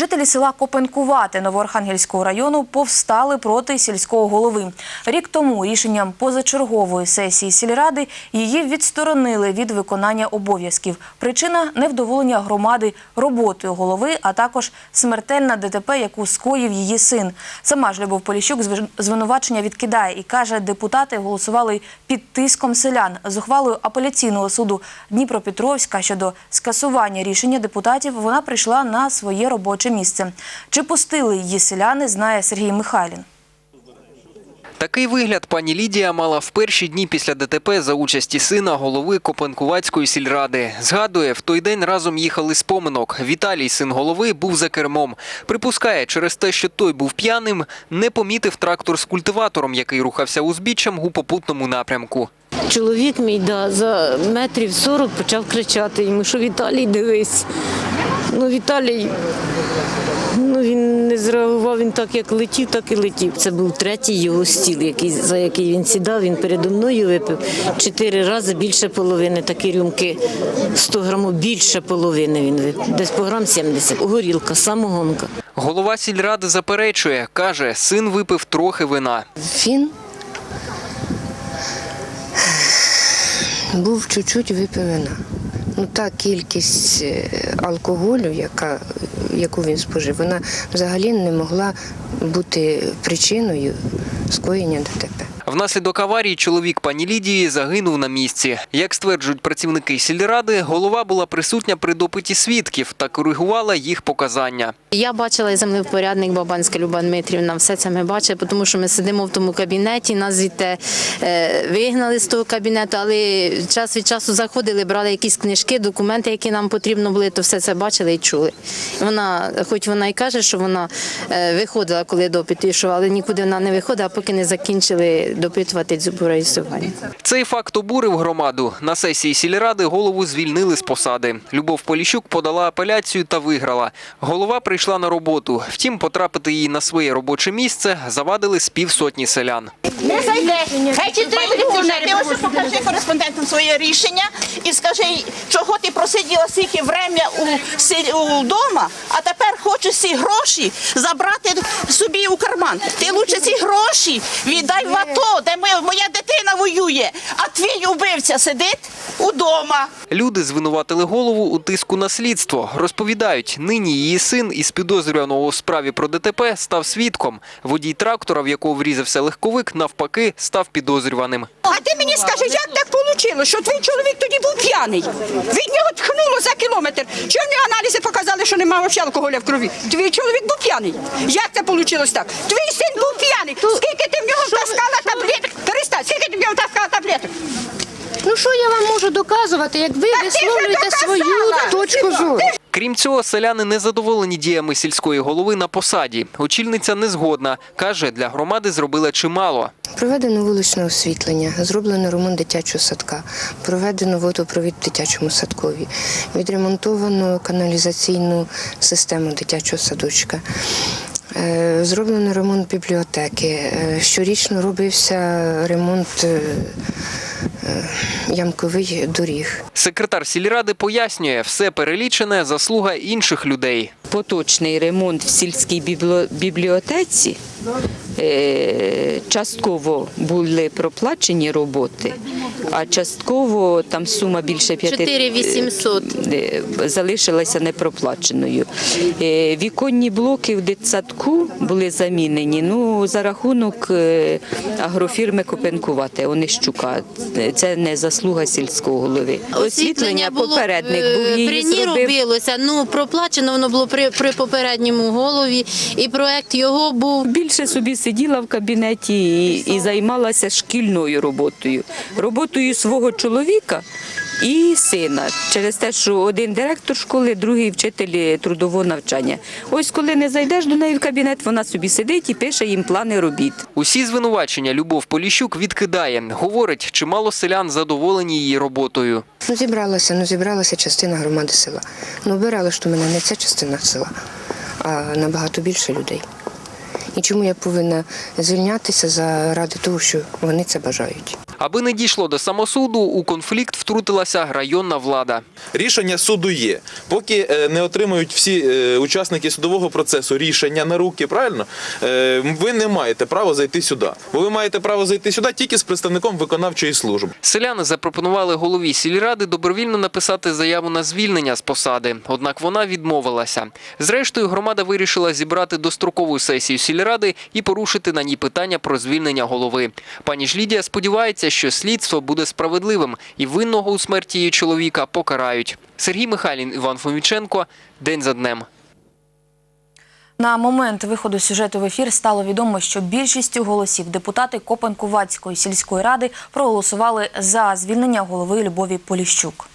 Жителі села Копенкувати Новоархангельського району повстали проти сільського голови. Рік тому рішенням позачергової сесії сільради її відсторонили від виконання обов'язків. Причина невдоволення громади роботою голови, а також смертельна ДТП, яку скоїв її син. Сама ж Любов Поліщук звинувачення відкидає і каже, депутати голосували під тиском селян з ухвалою апеляційного суду Дніпропетровська щодо скасування рішення депутатів. Вона прийшла на своє робоче місце. Чи пустили її селяни, знає Сергій Михайлін. Такий вигляд пані Лідія мала в перші дні після ДТП за участі сина голови Копенкувацької сільради. Згадує, в той день разом їхали з поминок. Віталій, син голови, був за кермом. Припускає, через те, що той був п'яним, не помітив трактор з культиватором, який рухався узбіччям у попутному напрямку. Чоловік мій да, за метрів 40 почав кричати йому, що Віталій дивись. Ну, Віталій, ну він не зреагував, він так як летів, так і летів. Це був третій його стіл, який, за який він сідав. Він передо мною випив чотири рази більше половини, такі рюмки 100 грамів більше половини він випив. Десь по грам 70. Горілка, самогонка. Голова сільради заперечує, каже, син випив трохи вина. Він був чуть-чуть випивена. Ну, та кількість е, алкоголю, яка, яку він спожив, вона взагалі не могла бути причиною скоєння ДТП. Внаслідок аварії чоловік пані Лідії загинув на місці. Як стверджують працівники сільради, голова була присутня при допиті свідків та коригувала їх показання. Я бачила і землевпорядник Бабанська Люба Дмитрівна, все це ми бачили, тому що ми сидимо в тому кабінеті, нас звідти е, вигнали з того кабінету, але час від часу заходили, брали якісь книжки, документи, які нам потрібно були, то все це бачили і чули. Вона, хоч вона і каже, що вона е, виходила, коли допит йшов, але нікуди вона не виходила, поки не закінчили допитувати дзюбу. Цей факт обурив громаду. На сесії сільради голову звільнили з посади. Любов Поліщук подала апеляцію та виграла. Голова прийшла на роботу. Втім, потрапити її на своє робоче місце завадили з півсотні селян. Не зайде. Хай чи ти ти ось покажи кореспондентам своє рішення і скажи, чого ти просиділа стільки врем'я у вдома, а тепер хочеш ці гроші забрати собі у карман. Ти лучше ці гроші віддай в АТО, де моя дитина воює, а твій убивця сидить удома. Люди звинуватили голову у тиску на слідство. Розповідають, нині її син із підозрюваного у справі про ДТП став свідком. Водій трактора, в якого врізався легковик, навпаки, став підозрюваним. А ти мені скажи, як так вийшло, що твій чоловік тоді був п'яний? Від нього тхнуло за кілометр. Чому аналізи показали, що немає взагалі алкоголя в крові? Твій чоловік був п'яний. Як це вийшло так? Твій син був п'яний. Скільки ти в нього таскала таблеток? Перестань, скільки ти в нього таскала таблеток? Ну що я вам можу доказувати, як ви висловлюєте свою точку зору? Крім цього, селяни не задоволені діями сільської голови на посаді. Очільниця не згодна. Каже, для громади зробила чимало. Проведено вуличне освітлення, зроблено ремонт дитячого садка, проведено водопровід в дитячому садкові, відремонтовано каналізаційну систему дитячого садочка. Е, Зроблено ремонт бібліотеки. Е, Щорічно робився ремонт е, е, ямкових доріг. Секретар сільради пояснює, все перелічене заслуга інших людей. поточний ремонт в сільській бібліотеці. Е, Частково були проплачені роботи, а частково там сума більше 5 4800. е, залишилася непроплаченою. Е, Віконні блоки в дитсадку були замінені ну, за рахунок е, агрофірми Копенкувати, Онищука. Це не заслуга сільського голови. Освітлення попередник був е, її при ній зробив. робилося. Ну проплачено воно було при, при попередньому голові, і проект його був Більше собі сиділа в кабінеті і, і займалася шкільною роботою, роботою свого чоловіка і сина. Через те, що один директор школи, другий вчитель трудового навчання. Ось коли не зайдеш до неї в кабінет, вона собі сидить і пише їм плани робіт. Усі звинувачення Любов Поліщук відкидає. Говорить, чимало селян задоволені її роботою. Ну, зібралася, ну зібралася частина громади села. Ну, обирали, що мене не ця частина села, а набагато більше людей. І чому я повинна звільнятися заради того, що вони це бажають? Аби не дійшло до самосуду, у конфлікт втрутилася районна влада. Рішення суду є. Поки е, не отримують всі е, учасники судового процесу рішення на руки, правильно, е, ви не маєте права зайти сюди. Бо ви маєте право зайти сюди тільки з представником виконавчої служби. Селяни запропонували голові сільради добровільно написати заяву на звільнення з посади, однак вона відмовилася. Зрештою, громада вирішила зібрати дострокову сесію сільради і порушити на ній питання про звільнення голови. Пані ж Лідія сподівається, що слідство буде справедливим і винного у смерті її чоловіка покарають. Сергій Михайлін, Іван Фоміченко. День за днем. На момент виходу сюжету в ефір стало відомо, що більшістю голосів депутати Копанкувацької сільської ради проголосували за звільнення голови Любові Поліщук.